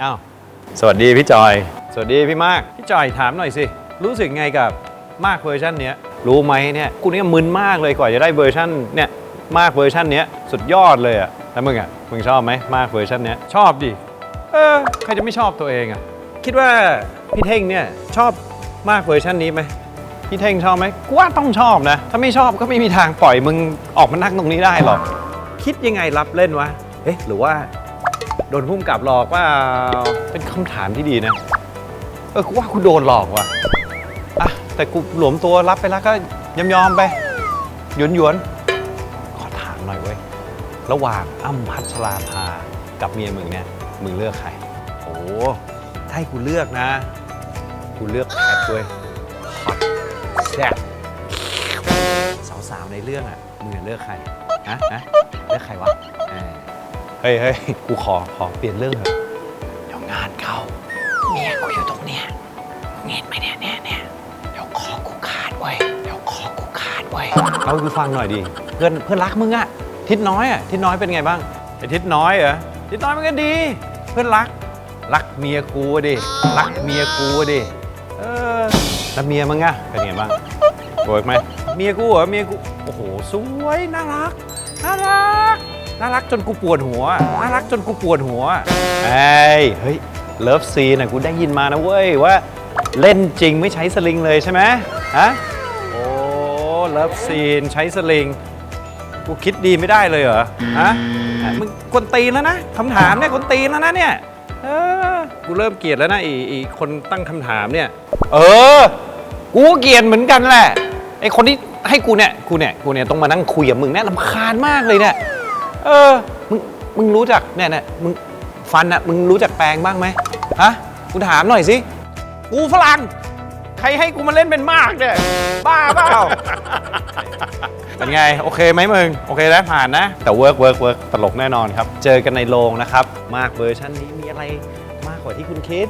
อ้าวสวัสดีพี่จอย สวัสดีพี่มาก พี่จอยถามหน่อยสิ รู้สึกไงกับมากเวอร์ชันเนี้ย รู้ไหมเนี่ยกูเนี่ยมึนมากเลยกว่าจะได้เวอร์ชันเนี่ยมากเวอร์ชันเนี้ยสุดยอดเลยอะแล้วมึงอะมึงชอบไหมมากเวอร์ชันเนี้ยชอบดิ เออใครจะไม่ชอบตัวเองอะคิดว่าพี่เท่งเนี่ยชอบมากเวอร์ชันนี้ไหมพี่เท่งชอบไหมกูว่าต้องชอบนะ ถ้าไม่ชอบก็ไม่มีทางปล่อยมึงออกมานั่งตรงนี้ได้หรอก คิดยังไงรับเล่นวะ เอ๊ะหรือว่า โดนพุ่มกับหลอกว่าเป็นคำถามที่ดีนะ เออกูว่ากูโดนหลอกว่ะอะแต่กูหลวมตัวรับไปแล้วก็ยอมยอมๆไปหยวนหยวนๆขอถามหน่อยเว้ย ระหว่างอ้ำพัชราภากับเมียมึงเนี่ยมึงเลือกใคร โอ้ถ้าให้กูเลือกนะ กูเลือกแพทเว้ยฮอตแซ่บสาวๆในเรื่องอะมึงจะเลือกใครฮะฮะเลือกใครวะ เออเฮ้ยเฮ้ยกูขอขอเปลี่ยนเรื่องเถอะเดี๋ยวงานเข้าเมียกูอยู่ตรงเนี้ยเงียบไหมเนี่ยเนี่ยเนี่ยเดี๋ยวคอกูขาดเว้ยเดี๋ยวคอกูขาดเว้ยเอาให้กูฟังหน่อยดิเพื่อนเพื่อนรักมึงอะทิศน้อยอะทิศน้อยเป็นไงบ้างไอ้ทิศน้อยเหรอทิศน้อยมันก็ดี เพื่อนรัก รักเมียกูอะดิรักเมียกูอะดิเออแล้วเมียมึงอะเป็นไงบ้างโกรธไหมเมียกูเหรอเมียกูโอ้โหสวยน่ารักน่ารัก น่ารักจนกูปวดหัว น่ารักจนกูปวดหัวเฮ้ยเฮ้ยเลิฟซีนอะกูได้ยินมานะเว้ยว่าเล่นจริงไม่ใช้สลิงเลยใช่ไหมฮะโอ้เลิฟซีนใช้สลิงกูคิดดีไม่ได้เลยเหรอฮะอะมึงกวนตีนแล้วนะคำถามเนี่ยกวนตีนแล้วนะเนี่ยเออกูเริ่มเกลียดแล้วนะไอีอีคนตั้งคำถามเนี่ย เออ กูก็เกลียดเหมือนกันแหละไอคนที่ให้กูเนี่ยกูเนี่ยกูเนี่ยต้องมานั่งคุยกับมึงเนี่ยลำคาญมากเลยเนี่ย เออ มึง มึงรู้จักเนี่ยเนี่ยมึงฟันอะมึงรู้จักแปลงบ้างไหมฮะกูถามหน่อยสิ กูฝรั่ง ใครให้กูมาเล่นเป็นมากเนี่ยบ้าเปล่า เป็นไง โอเคไหมมึง โอเคแล้วผ่านนะ แต่เวิร์กเวิร์กเวิร์กตลกแน่นอนครับ เจอกันในโรงนะครับ มากเวอร์ชันนี้มีอะไรมากกว่าที่คุณคิด